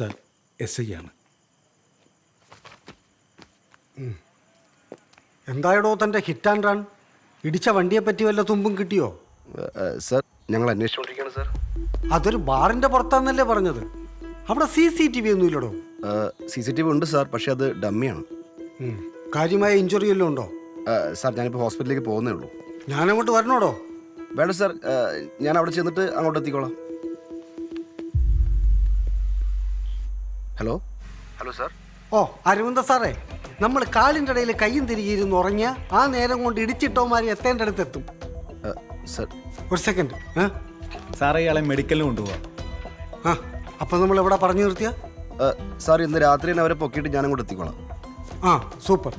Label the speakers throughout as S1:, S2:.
S1: Sir S I ആണ്
S2: എന്തായടോ തന്റെ hit and run ഇടിച്ച വണ്ടിയെ പറ്റി വല്ല തുമ്പും കിട്ടിയോ?
S3: സർ. ഞങ്ങൾ അന്വേഷിച്ചുകൊണ്ടിരിക്കുകയാണ് സാർ.
S2: അതൊരു ബാറിന്റെ പുറത്താന്നല്ലേ പറഞ്ഞത്? അവിടെ സി സി ടി വി ഒന്നും ഇല്ലടോ.
S3: സി സി ടി വി ഉണ്ട് സാർ പക്ഷെ അത് ഡമ്മിയാണ്.
S2: കാര്യമായ ഇഞ്ചുറി എല്ലാം ഉണ്ടോ?
S3: സാർ ഞാനിപ്പോൾ ഹോസ്പിറ്റലിലേക്ക് പോകുന്നേ ഉള്ളൂ.
S2: ഞാനങ്ങോട്ട് വരണോടോ?
S3: വേണ്ട സാർ. ഞാൻ അവിടെ ചെന്നിട്ട് അങ്ങോട്ട് എത്തിക്കോളാം ഹലോ? Hello sir.
S2: ഓ അരവിന്ദ സാറേ നമ്മൾ കാലിന്റെ ഇടയിൽ കയ്യും തിരികെയിരുന്ന് ഉറങ്ങിയ ആ നേരം കൊണ്ട് ഇടിച്ചിട്ടോമാരി എത്തേണ്ട അടുത്ത് എത്തും
S3: സാർ.
S2: ഒരു സെക്കൻഡ്
S1: സാറേ ഇയാളെ മെഡിക്കലിന് കൊണ്ടുപോവാം.
S2: ആ അപ്പോൾ നമ്മൾ എവിടെ പറഞ്ഞു നിർത്തിയ?
S3: സാർ ഇന്ന് രാത്രി തന്നെ അവരെ പൊക്കിയിട്ട് ഞാനും കൂടെ എത്തിക്കോളാം.
S2: ആ സൂപ്പർ.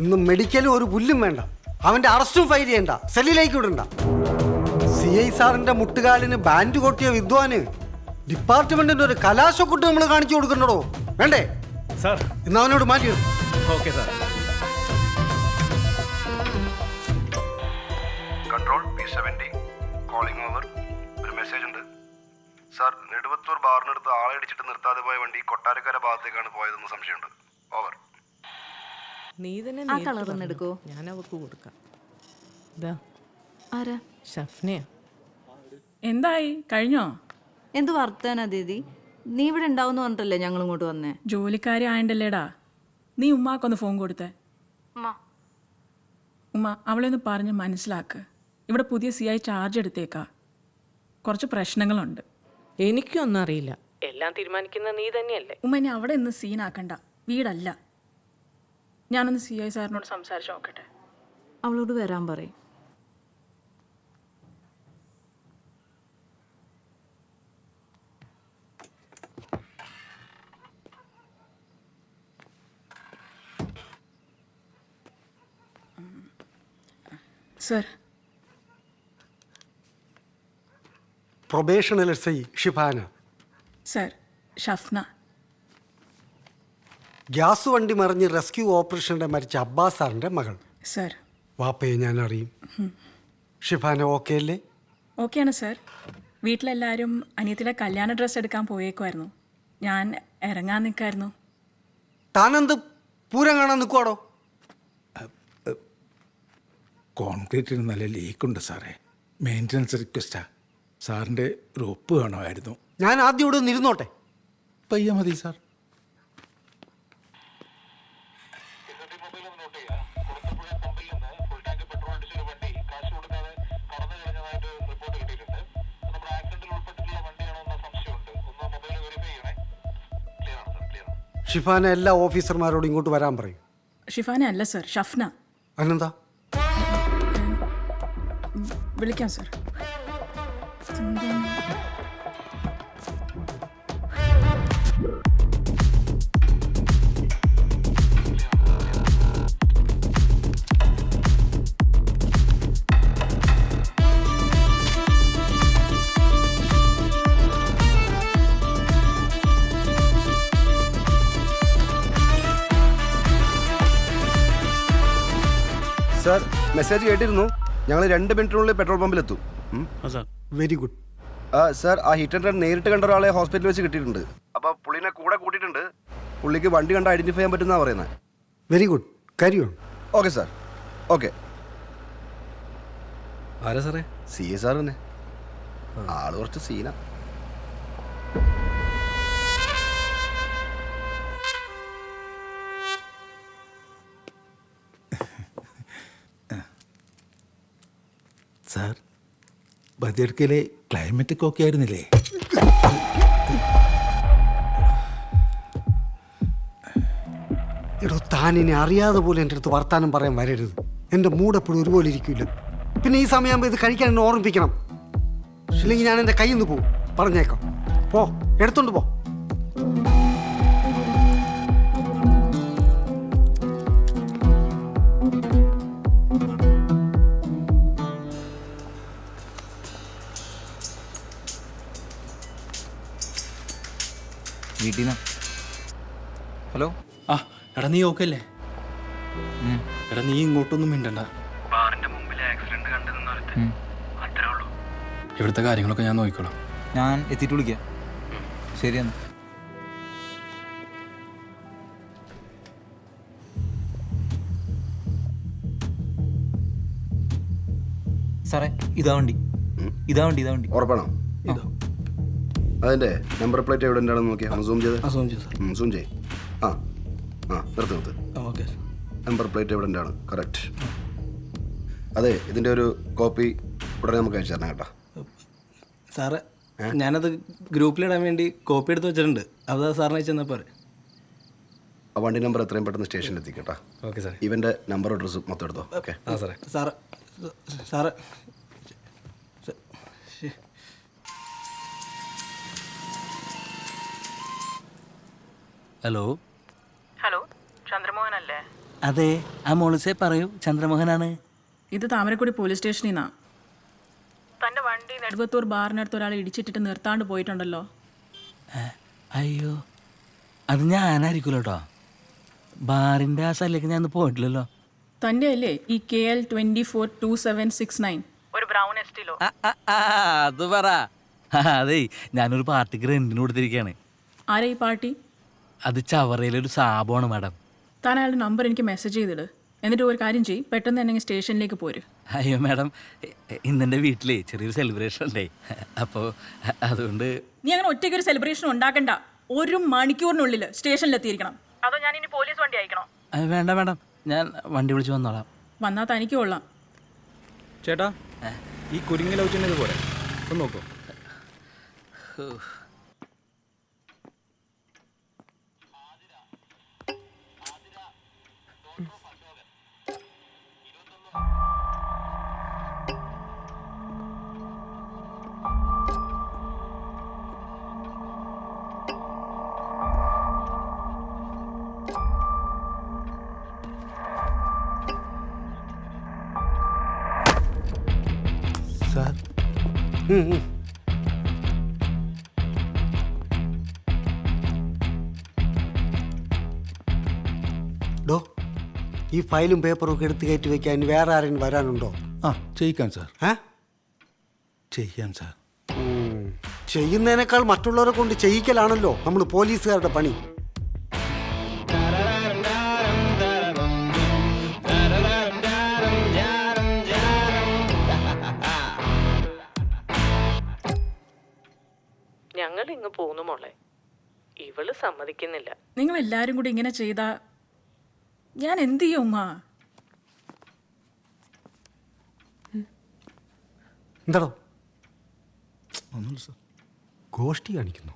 S2: ഇന്ന് മെഡിക്കലും ഒരു പുല്ലും വേണ്ട. അവന്റെ അറസ്റ്റും ഫയൽ ചെയ്യണ്ട. സെല്ലിലേക്ക് വിടണ്ട. സി ഐ സാറിന്റെ മുട്ടുകാലിന് ബാൻഡ് കൊട്ടിയ വിദ്വാന് ഡിപ്പാർട്ട്മെന്റിന്റെ ഒരു കലാശക്കുട്ട് നമ്മൾ കാണിച്ചു കൊടുക്കണ്ടോ വേണ്ടേ?
S1: സാർ.
S2: ഇന്ന് അവനോട് മാറ്റി.
S1: Okay sir.
S3: Control P seventy. Calling over. ഒരു മെസ്സേജ് ഉണ്ട്. സാർ നെടുവത്തൂർ ബാറിനടുത്ത് ആളെ അടിച്ചിട്ട് നിർത്താതെ പോയ വണ്ടി കൊട്ടാരക്കര ഭാഗത്തേക്കാണ് പോയതെന്ന് സംശയമുണ്ട്. ഓവർ
S4: നീ തന്നെ
S5: ആ
S4: നേരിട്ട്
S5: colour ഒന്ന്
S4: പറഞ്ഞോ.
S5: എടുക്കോ?
S4: ഞാൻ അവക്ക് കൊടുക്കാം. ഇതാ.
S5: ആരാ?
S4: ഷഫ്നയാ.
S6: എന്തായി? കഴിഞ്ഞോ?
S5: എന്ത് വർത്താനാ ദീദി? നീ ഇവിടെ ഉണ്ടാവുന്ന പറഞ്ഞിട്ടല്ലേ ഞങ്ങൾ ഇങ്ങോട്ട് വന്നേ?
S6: ജോലിക്കാരി ആയണ്ടല്ലേടാ? നീ ഉമ്മാക്കൊന്ന് ഫോൺ കൊടുത്തേ. ഉമ്മ. അവളെ ഒന്ന് പറഞ്ഞ് മനസ്സിലാക്ക്. ഇവിടെ പുതിയ സി ഐ ചാർജ് എടുത്തേക്കാ. കുറച്ച് പ്രശ്നങ്ങളുണ്ട്.
S4: എനിക്കും ഒന്നും അറിയില്ല. എല്ലാം തീരുമാനിക്കുന്ന നീ തന്നെയല്ലേ?
S6: ഉമ്മ ഇനി അവിടെ നിന്ന് സീനാക്കണ്ട വീടല്ല. ഞാനൊന്ന് സി ഐ സാറിനോട് സംസാരിച്ച് നോക്കട്ടെ.
S5: അവളോട് വരാൻ പറയും.
S6: Sir.
S2: Probational S I Shifana
S6: sir Shafna.
S2: Gas വണ്ടി മറിഞ്ഞ് റെസ്ക്യൂ ഓപ്പറേഷനിടെ മരിച്ച അബ്ബാസ് സാറിന്റെ മകൾ.
S6: സർ.
S2: വാപ്പയെ ഞാൻ അറിയും. ഷിഫാന ഓക്കെ അല്ലേ?
S6: ഓക്കെയാണ് സർ. വീട്ടിലെല്ലാവരും അനിയത്തിയുടെ കല്യാണ ഡ്രസ്സ് എടുക്കാൻ പോയേക്കുമായിരുന്നു ഞാൻ ഇറങ്ങാൻ നിൽക്കായിരുന്നു
S2: താനെന്ത് പൂരം കാണാൻ നിൽക്കുവാടോ
S1: കോൺക്രീറ്റിന് നല്ല ലീക്കുണ്ട് സാറേ. മെയിന്റനൻസ് റിക്വസ്റ്റാ. സാറിന്റെ ഒരു ഒപ്പ് വേണമായിരുന്നു.
S2: ഞാൻ ആദ്യം ഇവിടെ ഒന്ന് ഇരുന്നോട്ടെ?
S1: പയ്യ മതി സാർ.
S2: ഷിഫാന എല്ലാ ഓഫീസർമാരോടും ഇങ്ങോട്ട് വരാൻ പറയും.
S6: ഷിഫാന അല്ല സർ ഷഫ്ന.
S2: അനന്താ
S6: വിളിക്കാം സർ
S3: സാർ മെസ്സേജ് കേട്ടിരുന്നു. ഞങ്ങൾ രണ്ട് മിനിറ്റിനുള്ളിൽ പെട്രോൾ പമ്പിലെത്തും. എത്തും
S2: വെരി ഗുഡ്.
S3: ആ സാർ ആ ഹിറ്റ് ആൻഡ് റൺ നേരിട്ട് കണ്ട ഒരാളെ ഹോസ്പിറ്റലിൽ വെച്ച് കിട്ടിയിട്ടുണ്ട്. അപ്പോൾ പുള്ളിനെ കൂടെ കൂട്ടിയിട്ടുണ്ട്. പുള്ളിക്ക് വണ്ടി കണ്ട ഐഡന്റിഫൈ ചെയ്യാൻ പറ്റുന്ന പറയുന്നത്
S2: വെരി ഗുഡ്. കരിയോ
S3: ഓക്കെ സാർ. ഓക്കെ.
S1: ആരാ സാറേ?
S3: സി എ സാർ തന്നെ. ആൾ കുറച്ച് സീന.
S1: സാർ ബദിയർക്കയിലെ ക്ലൈമറ്റ് ഒക്കെ ആയിരുന്നില്ലേ?
S2: എടോ താൻ ഇനി അറിയാതെ പോലെ എന്റെ അടുത്ത് വർത്താനം പറയാൻ വരരുത്. എന്റെ മൂഡ് എപ്പോഴും ഒരുപോലെ ഇരിക്കില്ല പിന്നെ ഈ സമയമാകുമ്പോൾ ഇത് കഴിക്കാൻ എന്നെ ഓർമ്മിപ്പിക്കണം. ഇല്ലെങ്കിൽ ഞാൻ എന്റെ കയ്യിൽ നിന്ന് പോകും പറഞ്ഞേക്കാം. പോ എടുത്തോണ്ട് പോ.
S7: വീട്ടിൽ നിന്ന് ഹലോ?
S8: ആ എടാ നീ ഓക്കെ അല്ലേ? എടാ നീ ഇങ്ങോട്ടൊന്നും മിണ്ടണ്ട. ഇവിടുത്തെ കാര്യങ്ങളൊക്കെ ഞാൻ നോക്കിക്കോളാം.
S7: ഞാൻ എത്തിയിട്ട് വിളിക്കാം. ശരി എന്നാ സാറേ ഇതാ വണ്ടി. ഇതാ വണ്ടി ഇതാ വണ്ടി.
S3: ഉറപ്പാണോ? അതിന്റെ നമ്പർ പ്ലേറ്റ് എവിടെ ഉണ്ടാണെന്ന് നോക്കിയാ. ഒന്ന് സൂം ചെയ്ത്.
S8: സൂം ചെയ്ത്
S3: സൂം ചെയ് ആ ആ നിർത്ത് നിർത്ത്.
S8: ഓക്കെ.
S3: നമ്പർ പ്ലേറ്റ് എവിടെ ഉണ്ടാണ്. കറക്റ്റ്. അതെ ഇതിന്റെ ഒരു കോപ്പി ഉടനെ നമുക്ക് അയച്ചു തരണം കേട്ടോ.
S8: സാറ് ഞാനത് ഗ്രൂപ്പിലിടാൻ വേണ്ടി കോപ്പി എടുത്ത് വെച്ചിട്ടുണ്ട്. അതാ സാറിനെ ചെന്നാൽ പോരെ.
S3: ആ വണ്ടി നമ്പർ എത്രയും പെട്ടെന്ന് സ്റ്റേഷനിൽ എത്തിക്കട്ടോ.
S8: ഓക്കെ സാർ
S3: ഇവന്റെ നമ്പർ അഡ്രസ്സ് മൊത്തം എടുത്തോ. ഓക്കെ.
S8: ആ സാറേ. Sir sir
S9: hello
S6: hello Chandramohan അല്ലേ
S9: അതെ ആ മോളിസെ പറയൂ. ചന്ദ്രമോഹനാണ്.
S6: ഇത് താമരക്കുടി പോലീസ് സ്റ്റേഷനിൽ നിന്നാ തന്റെ വണ്ടി നെടുവത്തൂർ ബാറിനടുത്ത് ഒരാൾ ഇടിച്ചിട്ടിട്ട് നിർത്താണ്ട് പോയിട്ടുണ്ടല്ലോ.
S9: അയ്യോ. അത് ഞാനായിരിക്കുമല്ലോ കേട്ടോ ബാറിന്റെ ആ സ്ഥലത്തേക്ക് ഞാൻ പോയിട്ടില്ലല്ലോ.
S6: തന്റെ അല്ലേ ഈ K L twenty four two seven six nine ഒരു ബ്രൗൺ എസ്റ്റിലോ?
S9: അത് പറ. അതെ ഞാനൊരു പാർട്ടിക്ക് റെന്റിന് കൊടുത്തിരിക്കുകയാണ്
S6: ആരാ ഈ പാർട്ടി?
S9: അത് ചവറയിലൊരു സാബമാണ് മാഡം.
S6: താൻ അയാളുടെ നമ്പർ എനിക്ക് മെസ്സേജ് ചെയ്തിട്. എന്നിട്ട് ഒരു കാര്യം ചെയ്യും. പെട്ടെന്ന് തന്നെ സ്റ്റേഷനിലേക്ക് പോര്.
S9: അയ്യോ മാഡം. ഇന്നെന്റെ വീട്ടിലേ ചെറിയൊരു സെലിബ്രേഷൻ ഉണ്ടേ. അപ്പോൾ അതുകൊണ്ട്
S6: നീ അങ്ങനെ ഒറ്റയ്ക്ക് ഒരു സെലിബ്രേഷൻ ഉണ്ടാക്കണ്ട. ഒരു മണിക്കൂറിനുള്ളിൽ സ്റ്റേഷനിലെത്തിയിരിക്കണം. അതോ ഞാൻ ഇനി പോലീസ് വണ്ടി അയക്കണോ?
S9: വേണ്ട മാഡം. ഞാൻ വണ്ടി വിളിച്ച് വന്നോളാം.
S6: വന്നാ തനിക്ക് കൊള്ളാം.
S8: ചേട്ടാ ഈ കുരുങ്ങി ലവ് ചെയ്യുന്നത് പോരെ ഒന്ന് നോക്കൂ.
S1: സാർ.
S2: ഡോ ഈ ഫയലും പേപ്പറും ഒക്കെ എടുത്ത് കയറ്റി വെക്കാൻ വേറെ ആരെങ്കിലും വരാനുണ്ടോ?
S1: ആ ചെയ്യിക്കാം സാർ.
S2: ഏ?
S1: ചെയ്യാം സാർ.
S2: ചെയ്യുന്നതിനേക്കാൾ മറ്റുള്ളവരെ കൊണ്ട് ചെയ്യിക്കലാണല്ലോ നമ്മൾ പോലീസുകാരുടെ പണി.
S4: മോളെ. ഇവൾ സമ്മതിക്കുന്നില്ല.
S6: നിങ്ങൾ എല്ലാരും കൂടി ഇങ്ങനെ ചെയ്താ ഞാൻ എന്ത് ചെയ്യും ഉമ്മ?
S2: എന്താടോ?
S1: ഒന്നുമില്ല സാർ.
S2: ഗോഷ്ടി കാണിക്കുന്നു.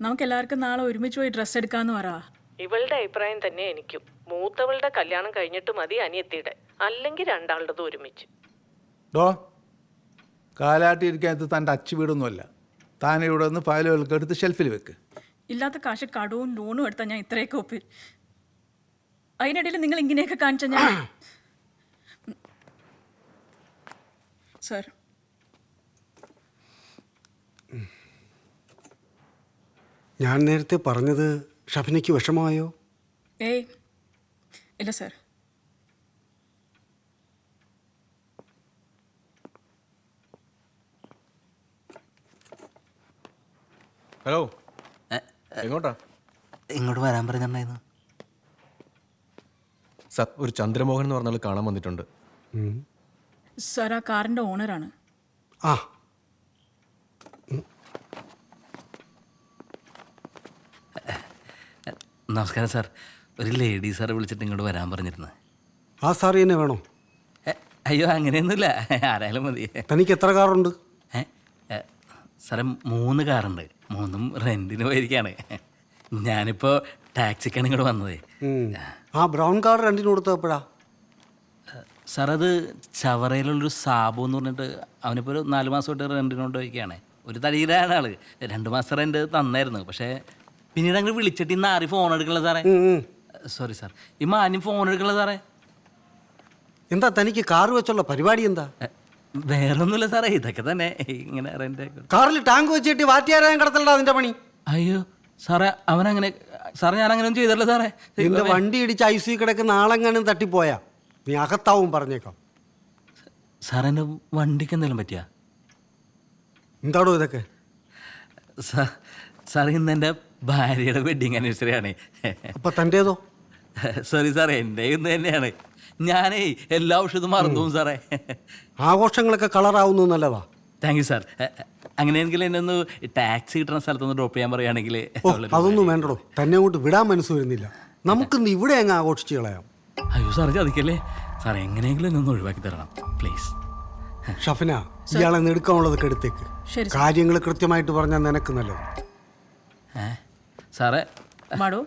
S6: നമുക്ക് എല്ലാവർക്കും നാളെ ഒരുമിച്ച് പോയി ഡ്രസ്സ് എടുക്കാന്ന് പറ.
S4: ഇവളുടെ അഭിപ്രായം തന്നെ എനിക്കും. മൂത്തവളുടെ കല്യാണം കഴിഞ്ഞിട്ട് മതി അനിയത്തിയുടെ. അല്ലെങ്കിൽ രണ്ടാളുടെ ഒരുമിച്ച്.
S1: ഡോ കാലാട്ടിയിരിക്കാത്ത തന്റെ അച്ചു വീടൊന്നുമല്ല. താൻ ഇവിടെ നിന്ന് ഫയലുകൾക്ക് എടുത്ത് ഷെൽഫിൽ വെക്ക്.
S6: ഇല്ലാത്ത കാശ് കടവും ലോണും എടുത്താൽ ഞാൻ ഇത്രയൊക്കെ ഒപ്പിൽ. അതിനിടയിൽ നിങ്ങൾ ഇങ്ങനെയൊക്കെ കാണിച്ച ഞാൻ സാർ.
S2: ഞാൻ നേരത്തെ പറഞ്ഞത് ഷഫിനയ്ക്ക് വിഷമമായോ?
S6: ഏയ്. ഇല്ല സർ.
S8: ഹലോ. എങ്ങോട്ടാ?
S9: ഇങ്ങോട്ട് വരാൻ പറഞ്ഞിട്ടുണ്ടായിരുന്നു.
S8: സർ ഒരു ചന്ദ്രമോഹൻ എന്ന് പറഞ്ഞാൽ കാണാൻ വന്നിട്ടുണ്ട്.
S6: സർ ആ കാറിന്റെ ഓണറാണ്.
S2: ആ.
S9: നമസ്കാരം സാർ. ഒരു ലേഡി സാറെ വിളിച്ചിട്ട് ഇങ്ങോട്ട് വരാൻ പറഞ്ഞിരുന്നു.
S2: ആ സാർ തന്നെ വേണോ?
S9: അയ്യോ അങ്ങനെയൊന്നുമില്ല. ആരായാലും മതി.
S2: തനിക്ക് എത്ര കാറുണ്ട്?
S9: സാറേ മൂന്ന് കാറുണ്ട്. മൂന്നും റെന്റിന് പോയിരിക്കാണ്. ഞാനിപ്പോ ടാക്സിക്കാണ് ഇങ്ങോട്ട് വന്നത്.
S2: ആ ബ്രൗൺ കാർ റെന്റിന് കൊടുത്തപ്പോഴാ
S9: സാർ അത് ചവറയിലുള്ളൊരു സാബു എന്ന് പറഞ്ഞിട്ട് അവനിപ്പോൾ ഒരു നാല് മാസമായിട്ട് റെന്റിനോട്ട് പോയിക്കാണ് ഒരു തടിയിലാണ് ആൾ രണ്ട് മാസം റെന്റ് തന്നായിരുന്നു. പക്ഷേ പിന്നീട് അങ്ങനെ വിളിച്ചിട്ട് ഇന്ന് ആരും ഫോൺ എടുക്കണില്ല സാറേ. സോറി സാർ ഈ മാനും ഫോൺ എടുക്കണില്ല സാറേ.
S2: എന്താ തനിക്ക് കാർ വെച്ചുള്ള പരിപാടി എന്താ?
S9: വേറൊന്നുമില്ല സാറേ ഇതൊക്കെ തന്നെ. ഇങ്ങനെ റെന്റ്
S2: കാറിൽ ടാങ്ക് വെച്ചിട്ട് വാറ്റിയാരായം കടത്തലടാ അതിന്റെ പണി?
S9: അയ്യോ സാറേ അവനങ്ങനെ സാറേ ഞാൻ അങ്ങനെ ഒന്നും ചെയ്തല്ലോ സാറേ.
S2: നിന്റെ വണ്ടി ഇടിച്ച് ഐ സി കിടക്കുന്ന ആളെങ്ങാനും തട്ടിപ്പോയാ? നീ അകത്താവും പറഞ്ഞേക്കാം.
S9: സാറേ എന്റെ വണ്ടിക്ക് എന്തെങ്കിലും പറ്റിയാ?
S2: എന്താടോ ഇതൊക്കെ?
S9: സാർ ഇന്ന് എന്റെ ഭാര്യയുടെ വെഡിങ് ആനിവേഴ്സറി ആണ്.
S2: അപ്പൊ തന്റേതോ
S9: സോറി സാറേ എന്റെ ഇന്ന് തന്നെയാണ്. ഞാനേ എല്ലാ ഔഷധം മറന്നു സാറേ.
S2: ആഘോഷങ്ങളൊക്കെ കളറാവുന്നു നല്ലതാ.
S9: താങ്ക് യു സാർ അങ്ങനെയെങ്കിൽ എന്നെ ഒന്ന് ടാക്സി കിട്ടുന്ന സ്ഥലത്തൊന്ന് ഡ്രോപ്പ് ചെയ്യാൻ പറയുകയാണെങ്കിൽ
S2: അതൊന്നും വേണ്ടോ തന്നെ അങ്ങോട്ട് വിടാൻ മനസ്സ് വരുന്നില്ല. നമുക്കിന്ന് ഇവിടെ അങ്ങ് ആഘോഷിച്ച് കളയാം.
S9: അയ്യോ സാറേ ചതിക്കല്ലേ? സാർ എങ്ങനെയെങ്കിലും എന്നെ ഒന്ന് ഒഴിവാക്കി തരണം. പ്ലീസ്
S2: ഷഫിന ഇയാളെ നെടുക്കാനുള്ളതൊക്കെ എടുത്തേക്ക്.
S6: ശരി,
S2: കാര്യങ്ങൾ കൃത്യമായിട്ട് പറഞ്ഞാൽ നിനക്ക് നല്ലത്.
S9: സാറേ മാഡം?